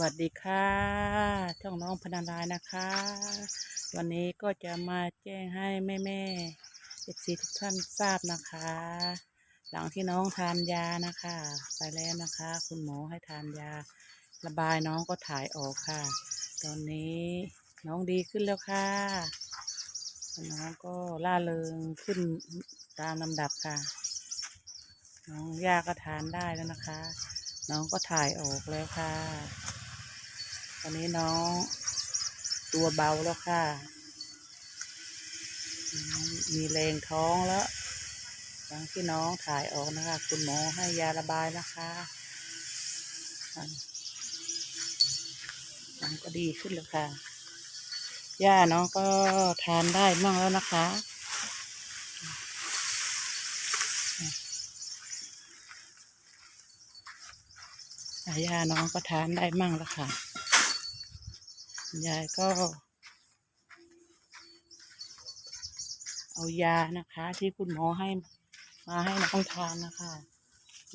วัสดีค่ะ ช่องน้องพนันรายนะคะ วันนี้ก็จะมาแจ้งให้แม่แม่เอฟซีทุกท่านทราบนะคะ หลังที่น้องทานยานะคะ ไปแล้วนะคะ คุณหมอให้ทานยา ระบายน้องก็ถ่ายออกค่ะ ตอนนี้น้องดีขึ้นแล้วค่ะน้องก็ล่าเริงขึ้นตามลำดับค่ะ น้องยาก็ทานได้แล้วนะคะ น้องก็ถ่ายออกแล้วค่ะ ตอนนี้น้องตัวเบาแล้วค่ะมีแรงท้องแล้วหลังที่น้องถ่ายออกนะคะ คุณหมอให้ยาระบายนะคะอะน้องก็ดีขึ้นแล้วค่ะย่าน้องก็ทานได้มั่งแล้วนะคะอะยาน้องก็ทานได้มั่งแล้วค่ะ ยายก็ เอายานะคะ ที่คุณหมอให้มาให้น้องทานนะคะ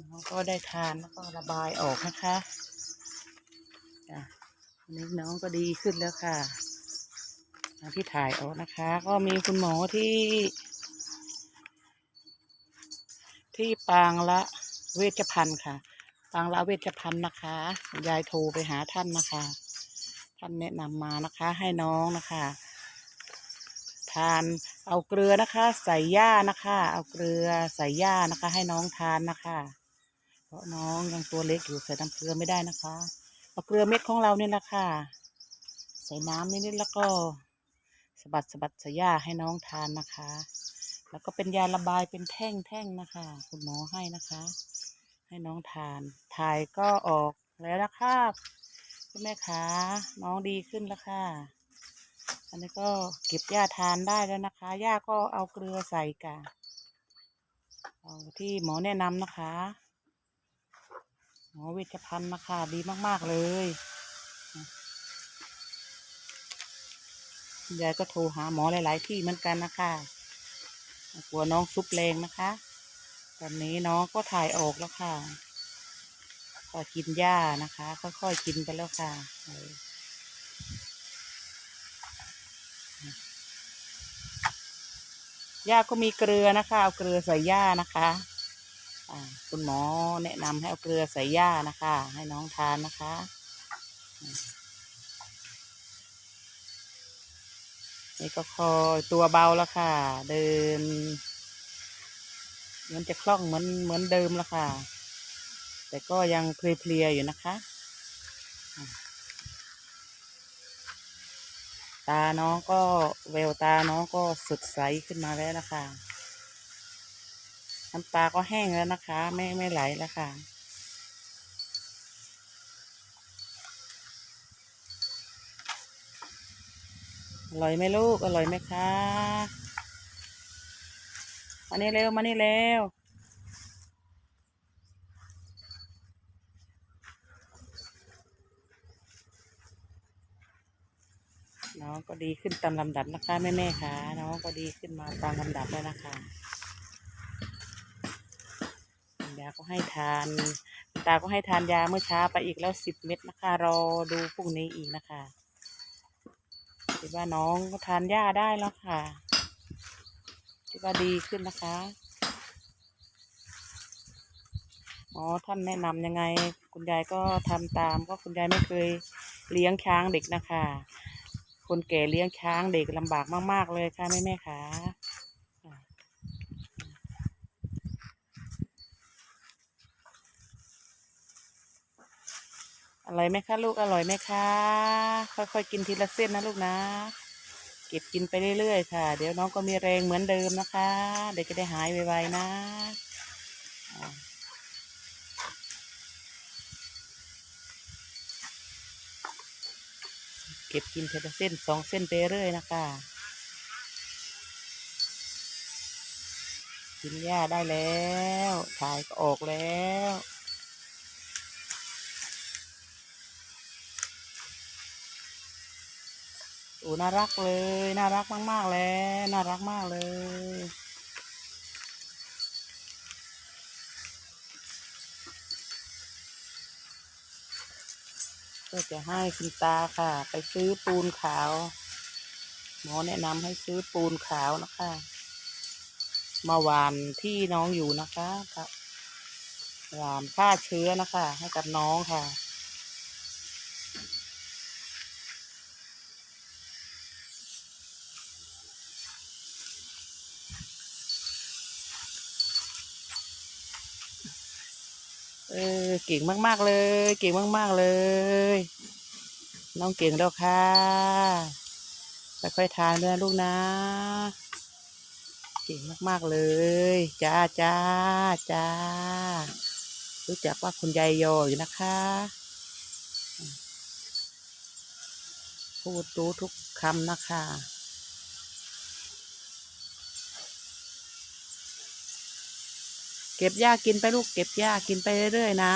น้องก็ได้ทานแล้วก็ระบายออกนะคะจ้ะนนี้น้องก็ดีขึ้นแล้วค่ะที่ถ่ายออกนะคะ ก็มีคุณหมอที่ ที่ปางละเวชภัณฑ์ค่ะ ปางละเวชภัณฑ์นะคะ ยายโทรไปหาท่านนะคะ ท่านแนะนำมานะคะให้น้องนะคะ ทานเอาเกลือนะคะ ใส่หญ้านะคะ เอาเกลือใส่หญ้านะคะ ให้น้องทานนะคะ เพราะน้องยังตัวเล็กอยู่ใส่น้ำเกลือไม่ได้นะคะเอาเกลือเม็ดของเราเนี่ยแหละค่ะใส่น้ำนิดๆแล้วก็สบัดสบัดใส่หญ้าให้น้องทานนะคะ แล้วก็เป็นยาระบายเป็นแท่งๆนะคะ คุณหมอให้นะคะ ให้น้องทานถ่ายก็ออกแล้วนะครับ คุณแม่ขาน้องดีขึ้นแล้วค่ะ อันนี้ก็เก็บหญ้าทานได้แล้วนะคะหญ้าก็เอาเกลือใส่กะเอาที่หมอแนะนำนะคะ หมอเวชภัณฑ์นะคะดีมากๆเลยยายก็โทรหาหมอหลายๆที่เหมือนกันนะคะกลัวน้องซุปแรงนะคะ ตอนนี้น้องก็ถ่ายออกแล้วค่ะ ก็กินหญ้านะคะค่อยๆกินไปแล้วค่ะหญ้าก็มีเกลือนะคะเอาเกลือใส่หญ้านะคะอ่าคุณหมอแนะนำให้เอาเกลือใส่หญ้านะคะ ให้น้องทานนะคะนี่ก็คอยตัวเบาแล้วค่ะ เดินเหมือนจะคล่องเหมือนเหมือนเดิมแล้วค่ะ แต่ก็ยังเพลียๆอยู่นะคะ ตาน้องก็แววตาน้องก็สดใสขึ้นมาแล้วนะคะน้ำตาก็แห้งแล้วนะคะ ไม่ไม่ไหลแล้วค่ะอร่อยไหมลูก อร่อยไหมคะ มานี่เร็ว มานี่เร็ว องก็ดีขึ้นตามลำดับนะคะแม่แม่ค่ะน้องก็ดีขึ้นมาตามลำดับแล้วนะคะยาก็ให้ทานคุณตาก็ให้ทานยาเมื่อเช้าไปอีกแล้วสิบเม็ดนะคะ รอดูพรุ่งนี้อีกนะคะคิดว่าน้องก็ทานยาได้แล้วค่ะคิดว่าดีขึ้นนะคะหมอท่านแนะนำยังไง คุณยายก็ทำตามก็คุณยายไม่เคยเลี้ยงช้างเด็กนะคะ คนแก่เลี้ยงช้างเด็กลำบากมาก ๆ เลยค่ะแม่แม่ค่ะอะอร่อยไหมคะลูกอร่อยไหมคะค่อยๆกินทีละเส้นนะลูกนะ เก็บกินไปเรื่อยๆค่ะ เดี๋ยวน้องก็มีแรงเหมือนเดิมนะคะ เดี๋ยวจะได้หายไวๆนะอะ เก็บกินทีละเส้นสองเส้นไปเรื่อยนะคะกินหญ้าได้แล้วถ่ายก็ออกแล้วโอ้น่ารักเลย น่ารักมากๆเลยน่ารักมากเลย ก็จะให้คุณตาค่ะ ไปซื้อปูนขาว หมอแนะนำให้ซื้อปูนขาวนะคะมาวานที่น้องอยู่นะคะครับวานฆ่าเชื้อนะคะ ให้กับน้องค่ะ เออเก่งมากๆเลย เก่งมากๆเลย น้องเก่งแล้วค่ะค่อยๆทานด้วยนลูกนะ เก่งมากๆเลยจ้าจ้าจ้ารู้จักว่าคุณยายโยอยู่นะคะ พูดรู้ทุกคำนะคะ เก็บหญ้ากินไปลูกเก็บหญ้ากินไปเรื่อยๆนะ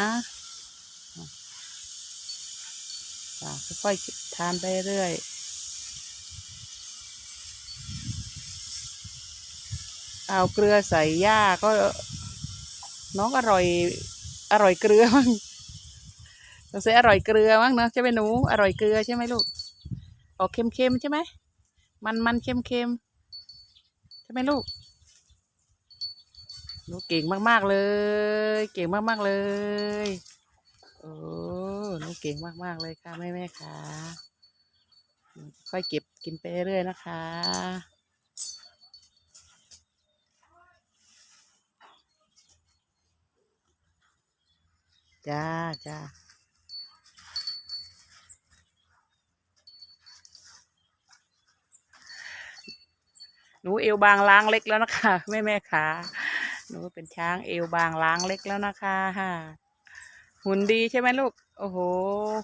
ค่อยๆทานไปเรื่อยเอาเกลือใส่หญ้าก็น้องอร่อย อร่อยเกลือมั้งสงสัยอร่อยเกลือมั้งเนอะใช่ไหมหนู อร่อยเกลือใช่ไหมลูกออกเค็มๆใช่ไหมมันมันเค็มๆใช่ไหมลูก หนูเก่งมากๆเลย เก่งมากๆเลยโอ้หนูเก่งมากๆเลยค่ะแม่แม่ๆค่ะค่อยเก็บกินไปเรื่อยๆนะคะ จ้าจ้าหนูเอวบางล้างเล็กแล้วนะคะ แม่แม่ๆค่ะ หนูเป็นช้างเอวบางล้างเล็กแล้วนะคะหุ่นดีใช่ไหมลูก โอ้โห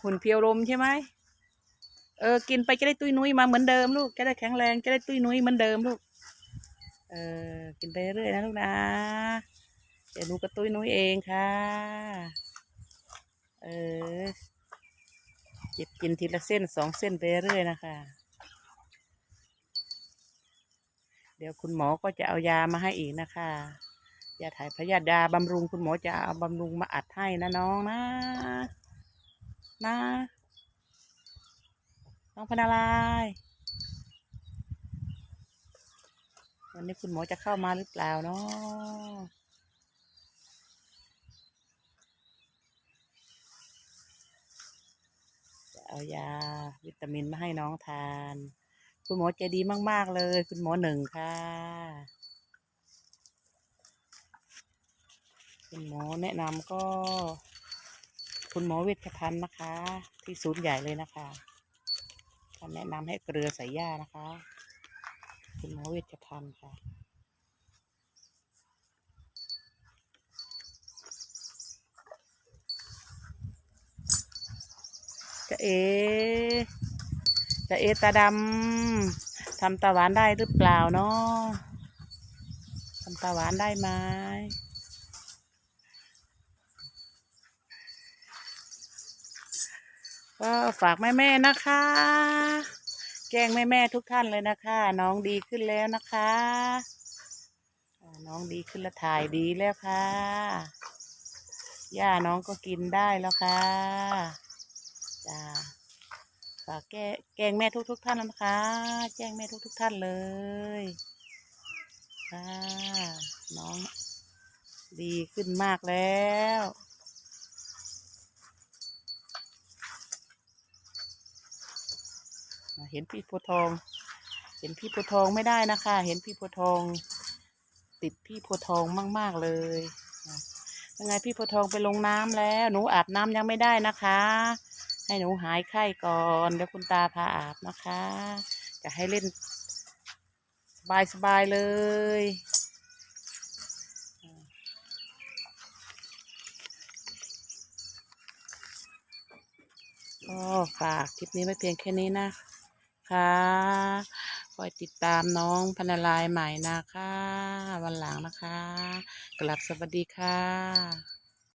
หุ่นเพียวลมใช่ไหมเออ กินไปจะได้ตุ้ยนุ้ยมาเหมือนเดิมลูก จะได้แข็งแรง จะได้ตุ้ยนุ้ยเหมือนเดิมลูก เออ กินไปเรื่อยนะลูกนะ เดี๋ยวหนูกระตุ้ยนุ้ยเองค่ะ เออจิบกินทีละเส้นสองเส้นไปเรื่อยนะคะ เดี๋ยวคุณหมอก็จะเอายามาให้อีกนะคะ ยาถ่ายพยาธยาบำรุงคุณหมอจะเอาบำรุงมาอัดให้นะน้องนะ นะ น้องพนารายวันนี้คุณหมอจะเข้ามาหรือเปล่าเนาะจะเอายาวิตามินมาให้น้องทาน คุณหมอใจดีมาก ๆ เลย คุณหมอหนึ่งค่ะ คุณหมอแนะนำก็ คุณหมอเวชภัณฑ์นะคะ ที่ศูนย์ใหญ่เลยนะคะท่านแนะนำให้เกลือใส่หญ้านะคะ คุณหมอเวชภัณฑ์ค่ะจะเอจะเอตาดำทำตาหวานได้หรือเปล่าเนาะทำตาหวานได้ไหม ก็ฝากแม่ๆนะคะแจ้งแม่ๆทุกท่านเลยนะคะ น้องดีขึ้นแล้วนะคะน้องดีขึ้นแล้วถ่ายดีแล้วค่ะย่าน้องก็กินได้แล้วค่ะจ้าฝากแกแกงแม่ทุกทุกๆท่านนะคะ แจ้งแม่ทุกทุกท่านเลยค่ะน้องดีขึ้นมากแล้ว เห็นพี่โพทอง เห็นพี่โพทองไม่ได้นะคะ เห็นพี่โพทอง ติดพี่โพทองมาก ๆเลยยังไงพี่โพทองไปลงน้ำแล้ว หนูอาบน้ำยังไม่ได้นะคะ ให้หนูหายไข้ก่อนเดี๋ยวคุณตาพาอาบนะคะ จะให้เล่นสบายๆเลย ก็ฝากคลิปนี้ไว้เพียงแค่นี้นะ นะคะคอยติดตามน้องพันลายใหม่นะคะ วันหลังนะคะ กลับสวัสดีค่ะ